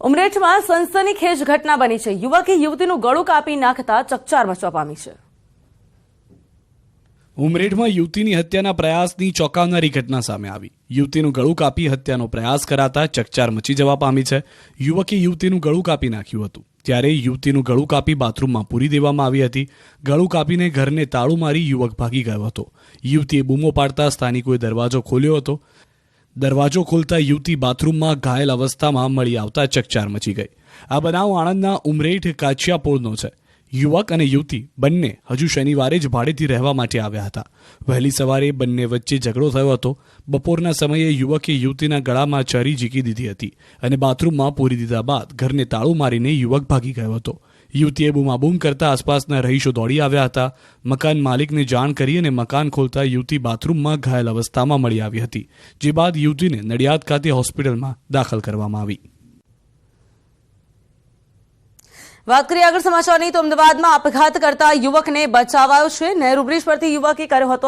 ઉમરેઠમાં સનસનીખેજ ઘટના બની છે. યુવકે યુવતીનું ગળું કાપી નાખતા ચકચાર મચવા પામી છે. ઉમરેઠમાં યુવતીની હત્યાના પ્રયાસની ચોંકાવનારી ઘટના સામે આવી. યુવતીનું ગળું કાપી હત્યાનો પ્રયાસ કરાતા ચકચાર મચી જવા પામી છે. યુવકે યુવતીનું ગળું કાપી નાખ્યું હતું. ત્યારે યુવતીનું ગળું કાપી બાથરૂમમાં પૂરી દેવામાં આવી હતી. ગળું કાપીને ઘરને તાળું મારી યુવક ભાગી ગયો હતો. યુવતીએ બૂમો પાડતા સ્થાનિકોએ દરવાજો ખોલ્યો હતો. દરવાજો ખોલતા યુવતી બાથરૂમમાં ઘાયલ અવસ્થામાં મળી આવતા ચકચાર મચી ગઈ. આ બનાવ આણંદના ઉમરેઠ કાછિયાપોળનો છે. યુવક અને યુવતી બંને હજુ શનિવારે જ ભાડેથી રહેવા માટે આવ્યા હતા. વહેલી સવારે બંને વચ્ચે ઝઘડો થયો હતો. બપોરના સમયે યુવકે યુવતીના ગળામાં ચરી ઝીકી દીધી હતી અને બાથરૂમમાં પૂરી દીધા બાદ ઘરને તાળું મારીને યુવક ભાગી ગયો હતો. યુવતીએ બૂમાબૂમ કરતા આસપાસના રહીશો દોડી આવ્યા હતા. મકાન માલિકને જાણ કરી અને મકાન ખોલતા યુવતી બાથરૂમમાં ઘાયલ અવસ્થામાં મળી આવી હતી, જે બાદ યુવતીને નડિયાદ ખાતે હોસ્પિટલમાં દાખલ કરવામાં આવી. વાત કરીએ આગળ સમાચારની, તો અમદાવાદમાં આપઘાત કરતા યુવકને બચાવાયો છે. નહેરુ બ્રિજ પરથી યુવકે કર્યો હતો